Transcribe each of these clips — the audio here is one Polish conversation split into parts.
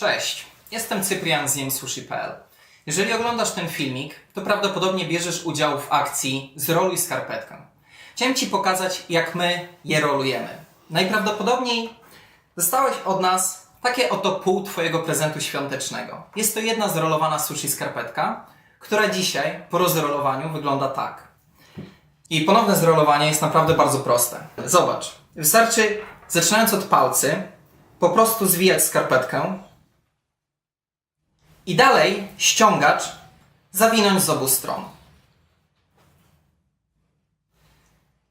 Cześć, jestem Cyprian z JemSushi.pl. Jeżeli oglądasz ten filmik, to prawdopodobnie bierzesz udział w akcji Zroluj skarpetkę. Chciałem Ci pokazać, jak my je rolujemy. Najprawdopodobniej dostałeś od nas takie oto pół Twojego prezentu świątecznego. Jest to jedna zrolowana sushi skarpetka, która dzisiaj po rozrolowaniu wygląda tak. I ponowne zrolowanie jest naprawdę bardzo proste. Zobacz, wystarczy zaczynając od palcy, po prostu zwijać skarpetkę i dalej ściągacz zawinąć z obu stron.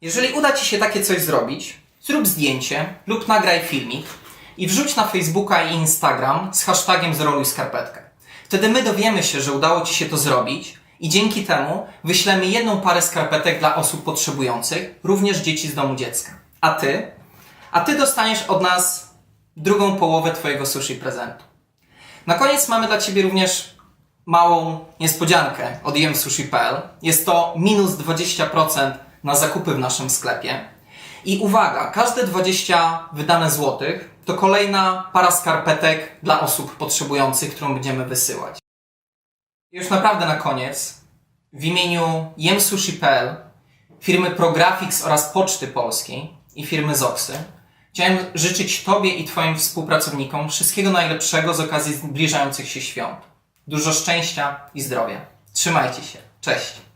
Jeżeli uda Ci się takie coś zrobić, zrób zdjęcie lub nagraj filmik i wrzuć na Facebooka i Instagram z hashtagiem zroluj skarpetkę. Wtedy my dowiemy się, że udało Ci się to zrobić i dzięki temu wyślemy jedną parę skarpetek dla osób potrzebujących, również dzieci z domu dziecka. A Ty? A Ty dostaniesz od nas drugą połowę Twojego sushi prezentu. Na koniec mamy dla Ciebie również małą niespodziankę od jemsushi.pl. Jest to minus 20% na zakupy w naszym sklepie. I uwaga, każde 20 wydane złotych to kolejna para skarpetek dla osób potrzebujących, którą będziemy wysyłać. Już naprawdę na koniec, w imieniu jemsushi.pl, firmy Prografix oraz Poczty Polskiej i firmy Zoxy, chciałem życzyć Tobie i Twoim współpracownikom wszystkiego najlepszego z okazji zbliżających się świąt. Dużo szczęścia i zdrowia. Trzymajcie się. Cześć!